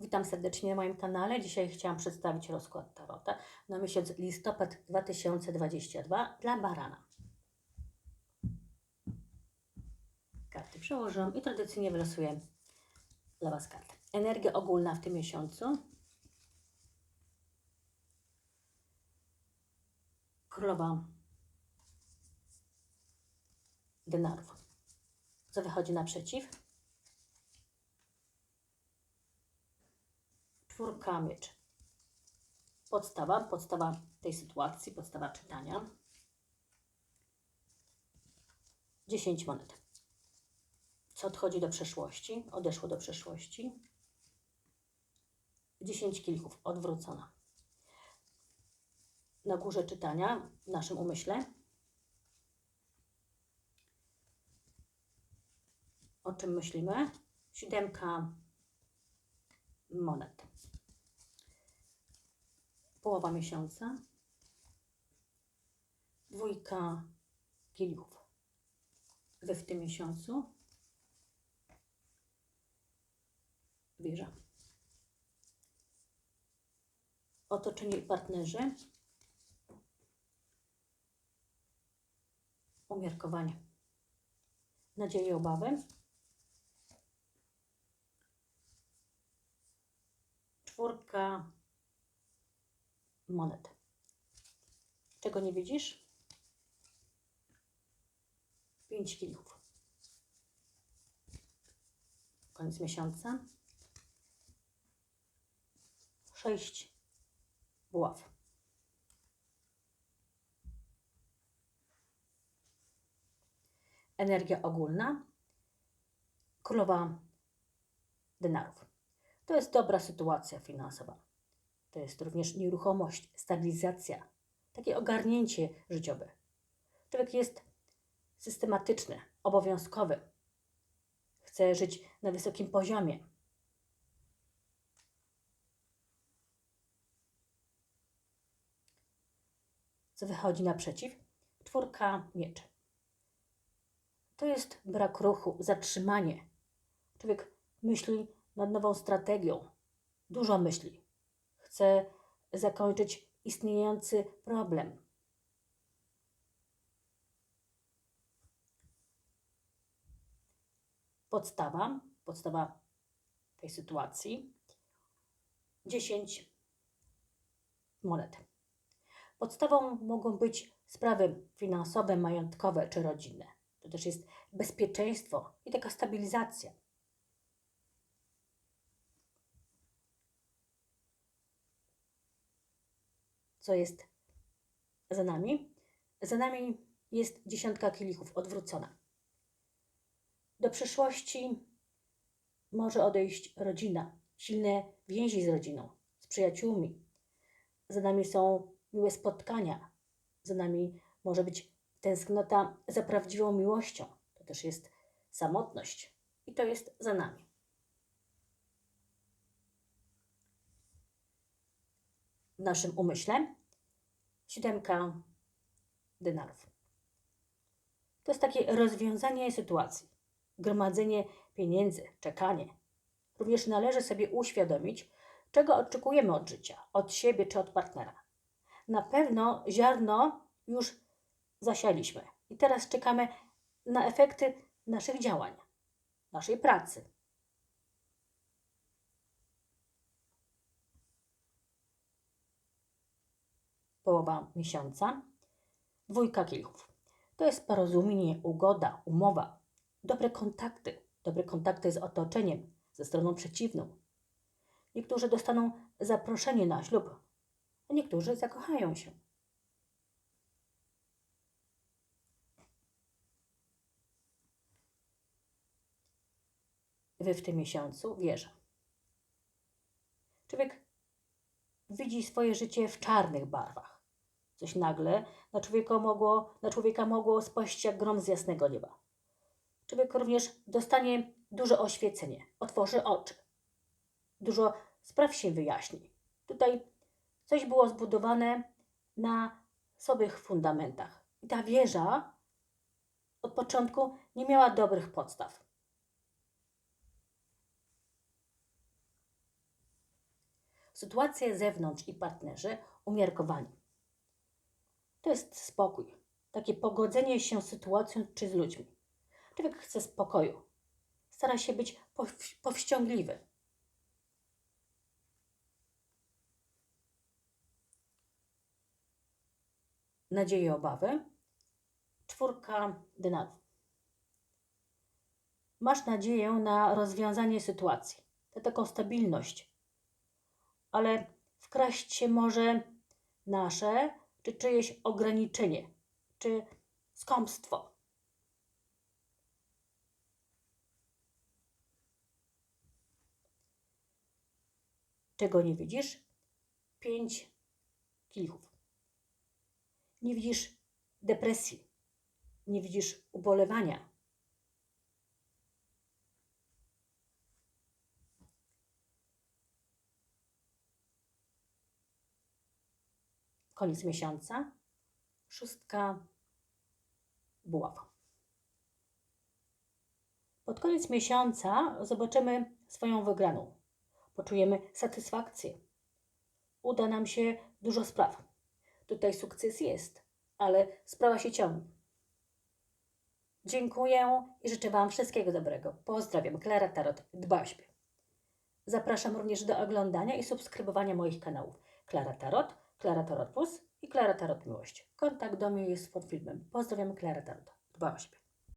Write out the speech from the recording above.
Witam serdecznie na moim kanale. Dzisiaj chciałam przedstawić rozkład Tarota na miesiąc listopad 2022 dla barana. Karty przełożę i tradycyjnie wylosuję dla Was kartę. Energia ogólna w tym miesiącu. Królowa denarów. Co wychodzi naprzeciw? Czwórka mieczy. Podstawa, podstawa tej sytuacji, podstawa czytania. 10 monet. Co odchodzi do przeszłości? Odeszło do przeszłości. 10 kielichów, odwrócona. Na górze czytania, w naszym umyśle. O czym myślimy? Siódemka monet. Połowa miesiąca. Dwójka kielichów. Wy w tym miesiącu. Wieża. Otoczenie i partnerzy. Umiarkowanie. Nadzieje obawy. Czwórka monet. Czego nie widzisz? Pięć kielichów. Koniec miesiąca. Sześć buław. Energia ogólna. Królowa denarów. To jest dobra sytuacja finansowa. To jest również nieruchomość, stabilizacja, takie ogarnięcie życiowe. Człowiek jest systematyczny, obowiązkowy. Chce żyć na wysokim poziomie. Co wychodzi naprzeciw? Czwórka mieczy. To jest brak ruchu, zatrzymanie. Człowiek myśli nad nową strategią, dużo myśli. Chce zakończyć istniejący problem. Podstawa, podstawa tej sytuacji. 10 monet. Podstawą mogą być sprawy finansowe, majątkowe czy rodzinne. To też jest bezpieczeństwo i taka stabilizacja. Co jest za nami. Za nami jest dziesiątka kielichów odwrócona. Do przyszłości może odejść rodzina, silne więzi z rodziną, z przyjaciółmi. Za nami są miłe spotkania. Za nami może być tęsknota za prawdziwą miłością. To też jest samotność. I to jest za nami. w naszym umyśle. Siódemka denarów. To jest takie rozwiązanie sytuacji, gromadzenie pieniędzy, czekanie. Również należy sobie uświadomić, czego oczekujemy od życia, od siebie czy od partnera. Na pewno ziarno już zasialiśmy i teraz czekamy na efekty naszych działań, naszej pracy, połowa miesiąca. Dwójka kielichów. To jest porozumienie, ugoda, umowa, dobre kontakty, dobre kontakty z otoczeniem, ze stroną przeciwną. Niektórzy dostaną zaproszenie na ślub, a niektórzy zakochają się. Wy w tym miesiącu wierzę. Człowiek widzi swoje życie w czarnych barwach. Coś nagle na człowieka mogło, na człowieka mogło spaść jak grom z jasnego nieba. Człowiek również dostanie duże oświecenie, otworzy oczy. Dużo spraw się wyjaśni. Tutaj coś było zbudowane na słabych fundamentach. I ta wieża od początku nie miała dobrych podstaw. Sytuacje zewnątrz i partnerzy umiarkowani. To jest spokój, takie pogodzenie się z sytuacją czy z ludźmi. Człowiek chce spokoju, stara się być powś- powściągliwy. Nadzieje, obawy. Czwórka denarów. Masz nadzieję na rozwiązanie sytuacji, na taką stabilność, ale wkraść się może nasze czy czyjeś ograniczenie, czy skąpstwo. Czego nie widzisz? Pięć kielichów. Nie widzisz depresji, nie widzisz ubolewania. Koniec miesiąca. Szóstka buław. Pod koniec miesiąca zobaczymy swoją wygraną. Poczujemy satysfakcję. Uda nam się dużo spraw. Tutaj sukces jest, ale sprawa się ciągnie. Dziękuję i życzę Wam wszystkiego dobrego. Pozdrawiam, Klara Tarot, dba. Zapraszam również do oglądania i subskrybowania moich kanałów. Klara Tarot, Klara Tarot Plus i Klara Tarot Miłość. Kontakt do mnie jest pod filmem. Pozdrawiam, Klara Tarot. Dba o siebie.